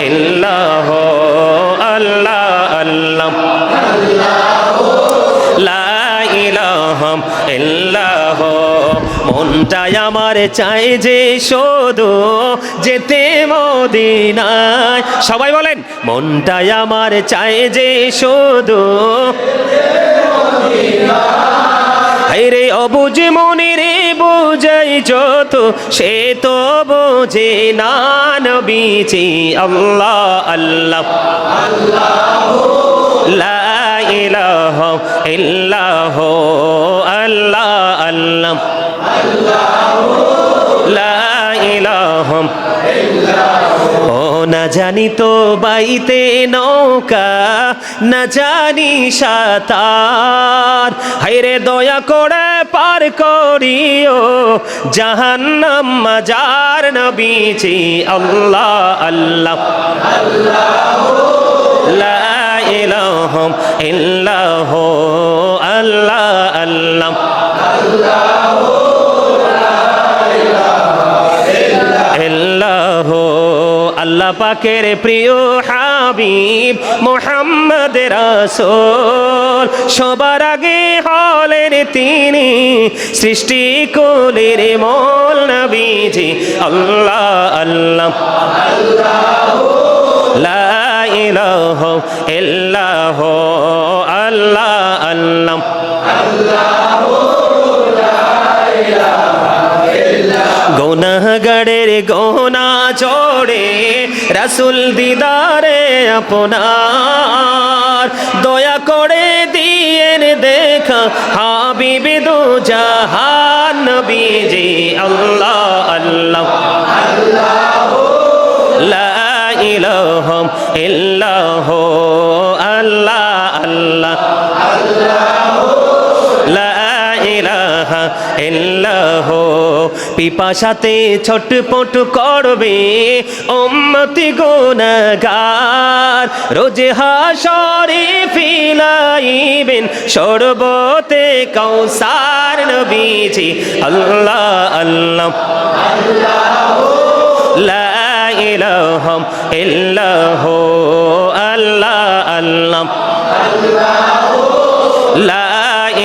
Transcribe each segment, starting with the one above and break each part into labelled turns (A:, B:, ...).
A: ইল্লাহ আল্লাহ আল্লাহ। লা ইলাহা ইল্লাহ। মনটাই আমার চাই যে শুধু যেতে মদিনায়। সবাই বলেন মনটাই আমার চাই যে শুধু রে অবুঝ মনে রে বুঝাই যত, সে তো বোঝে না নবীজি আল্লাহ আল্লাহ। লা ইলাহা ইল্লাহ, আল্লাহ আল্লাহ। ও না জানি তো বাইতে নৌকা, না জানি সাতার। হাইরে দয়া করে পার করিও। জাহান্নাম মাজার নবীজি আল্লাহ আল্লাহ। লা ইলাহা ইল্লাহ আল্লাহ আল্লাহ। ইল্লাহ পাকের প্রিয় হাবিব মোহাম্মদ রাসূল। সবার আগে হলেন তিনি সৃষ্টি কোলের মল নবীজি। আল্লাহ আল্লাহ। লা ইলাহা ইল্লাহ। রাসুল দিদারে আপনার। দয়া করে দিয়েন দেখা হাবিবি দু জাহান নবীজি। আল্লাহ আল্লাহ। লা ইলাহা ইল্লাহ। ইল্লাহ পিপাসাতে ছটপট করবে উম্মতি গুনাহগার। রোজ হাসরে ফিলাইবেন সরবতে কৌসার নবীজি। আল্লাহ আল্লাহ। লা ইলাহা ইল্লাহ, আল্লাহ আল্লাহ। লা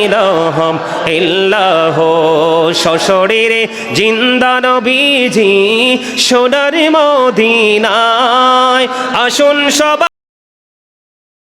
A: ইলাহা ইল্লাহ সশরীরে জিন্দা নবীজি সোনার মদিনায় আসুন সবাই